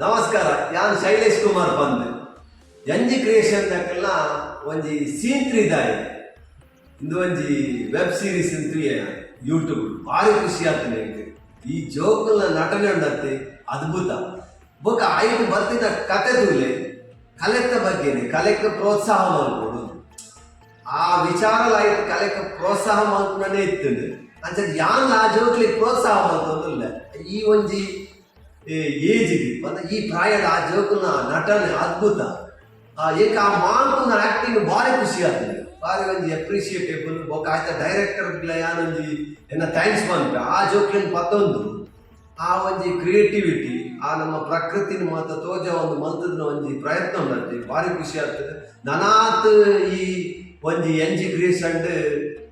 ನಮಸ್ಕಾರ ಯಾನ್ ಶೈಲೇಶ್ ಕುಮಾರ್ ಬಂದ್. ಎಂಜಿ ಕ್ರಿಯೇಷನ್ ದಕ್ಕೆಲ್ಲ ಒಂಜಿ ಸೀನ್ ತ್ರೀದಾಯ ಇಂದು. ಒಂಜಿ ವೆಬ್ ಸೀರೀಸ್ ತ್ರೀ ಯೂಟ್ಯೂಬ್ ಭಾರಿ ಖುಷಿ ಆಗ್ತದೆ ಈ ಜೋಕುಲ್ನ ನಟನೆ ಉಂಡತ್ತೆ ಅದ್ಭುತ. ಬೊಕ ಐದು ಬರ್ತಿದ್ದ ಕತೆ ತೂಲೆ ಕಲೆಕ್ಟ ಬಗ್ಗೆನೆ, ಕಲೆಕ್ಕೆ ಪ್ರೋತ್ಸಾಹ ಮಾಡ್ಬೋದು. ಆ ವಿಚಾರ ಆಯ್ತು ಪ್ರೋತ್ಸಾಹ ಮಾಡ್ಕೊಂಡೇ ಇತ್ತು ಅಂತ ಯಾನ್ ಆ ಜೋಕ್ಲಿ ಪ್ರೋತ್ಸಾಹ ಮಾಡ್ಕೊಂತಿಲ್ಲ ಈ ಒಂಜಿ ಏಜಿಗೆ ಮತ್ತೆ ಈ ಪ್ರಾಯದ ಆ ಜೋಕುನ ನಟನೆ ಅದ್ಭುತ. ಏಕ ಆ ಮಾಂಕುನ ಆಕ್ಟಿಂಗ್ ಭಾರಿ ಖುಷಿ ಆಗ್ತದೆ. ಭಾರಿ ಒಂಜಿ ಅಪ್ರಿಷಿಯೇಟೇಬಲ್ ಬೊಕ ಆಯ್ತ ಡೈರೆಕ್ಟರ್ ಯಾನೊಂಜಿ ಎನ್ನ ಥ್ಯಾಂಕ್ಸ್ ಮಾಡ್ಕ ಆ ಜೋಕ್ಲಿನ ಪತ್ತೊಂದು ಆ ಒಂದು ಕ್ರಿಯೇಟಿವಿಟಿ ಆ ನಮ್ಮ ಪ್ರಕೃತಿನ ಮಾತ ತೋಜ ಒಂದು ಮಲ್ತದ ಒಂಜಿ ಪ್ರಯತ್ನ ಮಾಡ್ತೀವಿ. ಭಾರಿ ಖುಷಿ ಆಗ್ತದೆ. ನನಾತ್ ಈ ಒಂಜಿ ಎಂಜಿ ಅಂಡ್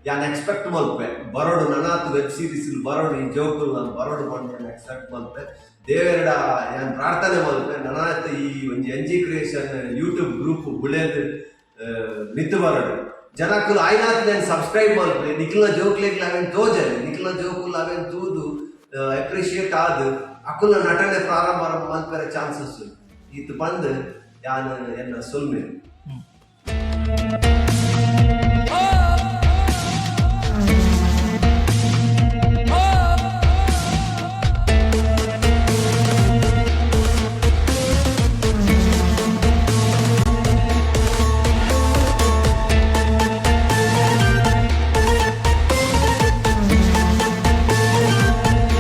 ಯಾನ್ ಎಕ್ಸ್ಪೆಕ್ಟ್ ಮಲ್ಪೆ ಬರೋಡು ನನಾತ್ ವೆಬ್ ಸೀರೀಸ್ ಬರೋಡು ಈ ಜೋಕುಲ್ ನಾನು ಬರೋಡು ಮಾಡ್ಕೊಂಡು ಎಕ್ಸ್ಪೆಕ್ಟ್ ಮಲ್ಪೆ ದೇವೆರಡ ಯಾನ್ ಪ್ರಾರ್ಥನೆ ಮಲ್ಪೆ ನನಾತ್ ಈ ಒಂಜಿ ಎಂಜಿ ಕ್ರಿಯೇಷನ್ ಯೂಟ್ಯೂಬ್ ಗ್ರೂಪ್ ಬುಳೆದ್ ಮಿತ್ತು ಬರೋಡು ಜನಕ್ಕೂ ಆಯ್ನಾತ್ ನಾನು ಸಬ್ಸ್ಕ್ರೈಬ್ ಮಲ್ಪೆ ನಿಖಿಲ ಜೋಕ್ಲೆಗ್ ಅವೇನ್ ತೋಜೆ ನಿಖಿಲ ಜೋಕುಲ್ ಅವೇನ್ ತೂದು ಅಪ್ರಿಷಿಯೇಟ್ ಆದ ಅಕುಲ ನಟನೆ ಪ್ರಾರಂಭ ಮಲ್ಪೆರ ಚಾನ್ಸಸ್ ಇತ್ತು ಬಂದು ಯಾನ್ ಎನ್ನ ಸೊಲ್ಮೆ.